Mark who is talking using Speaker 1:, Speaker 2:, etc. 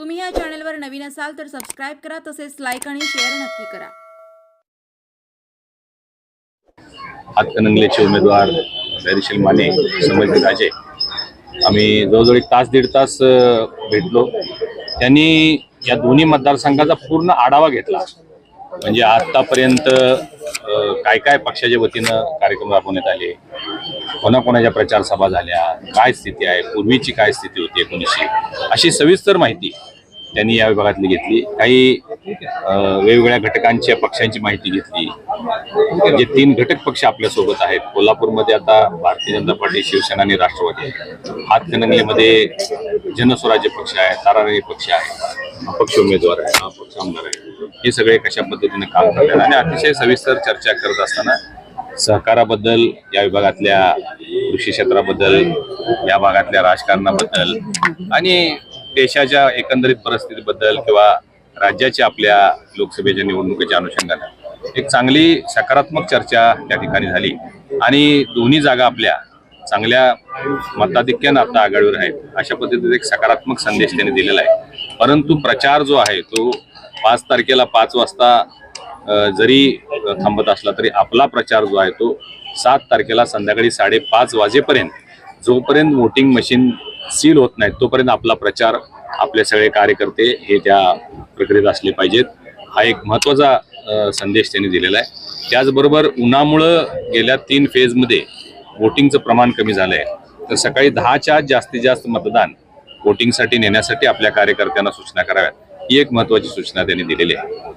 Speaker 1: तुम्ही या चॅनलवर नवीन असाल तर सबस्क्राईब करा तसेच लाईक आणि शेअर नक्की करा.
Speaker 2: हातकणंगलेचे उमेदवार धैर्यशील माने संभाजी राजे. आम्ही जवळजवळ एक तास दीड तास भेटलो. त्यांनी या दोन्ही मतदारसंघाचा पूर्ण आढावा घेतला. म्हणजे आतापर्यंत काय काय पक्षाच्या वतीनं कार्यक्रम राबवण्यात आले? कोणाकोणाच्या प्रचार सभा झाल्या? काय स्थिती आहे? पूर्वीची काय स्थिती होती एकोणीसशे? अशी सविस्तर माहिती त्यांनी या विभागातली घेतली. काही वेगवेगळ्या घटकांच्या पक्षांची माहिती घेतली. जे तीन घटक पक्ष आपल्यासोबत आहेत. कोल्हापूरमध्ये आता भारतीय जनता पार्टी शिवसेना आणि राष्ट्रवादी आहे. हातकणंगलेमध्ये जनस्वराज्य पक्ष आहे ताराराणी पक्ष आहे. अपक्ष उमेदवार आहे अपक्ष आमदार आहे. हे सगळे कशा पद्धतीने काम करतात? आणि अतिशय सविस्तर चर्चा करत असताना सहकाराबद्दल या विभागातल्या कृषी क्षेत्राबद्दल या भागातल्या राजकारणाबद्दल आणि देशाच्या एकंदरीत परिस्थितीबद्दल किंवा राज्याच्या आपल्या लोकसभेच्या निवडणुकीच्या अनुषंगानं. एक चांगली सकारात्मक चर्चा त्या ठिकाणी झाली. आणि दोन्ही जागा आपल्या चांगल्या मताधिक्यानं आता आघाडीवर आहेत. अशा पद्धतीचा एक सकारात्मक संदेश त्यांनी दिलेला आहे. परंतु प्रचार जो आहे तो पाच तारखेला पाच वाजता जरी थांबत असला तरी आपला प्रचार जो आहे तो सात तारखेला संध्याकाळी साडेपाच वाजेपर्यंत जोपर्यंत वोटिंग मशीन सील होत नाही तोपर्यंत आपला प्रचार आपले सगळे कार्यकर्ते हे त्या प्रक्रियेत असले पाहिजेत. हा एक महत्त्वाचा संदेश त्यांनी दिलेला आहे. त्याचबरोबर उन्हामुळं गेल्या तीन फेजमध्ये वोटिंगचं प्रमाण कमी झालं आहे तर सकाळी दहाच्या जास्तीत जास्त मतदान वोटिंगसाठी नेण्यासाठी आपल्या कार्यकर्त्यांना सूचना कराव्यात. ही एक महत्वाची सूचना त्यांनी दिलेली आहे.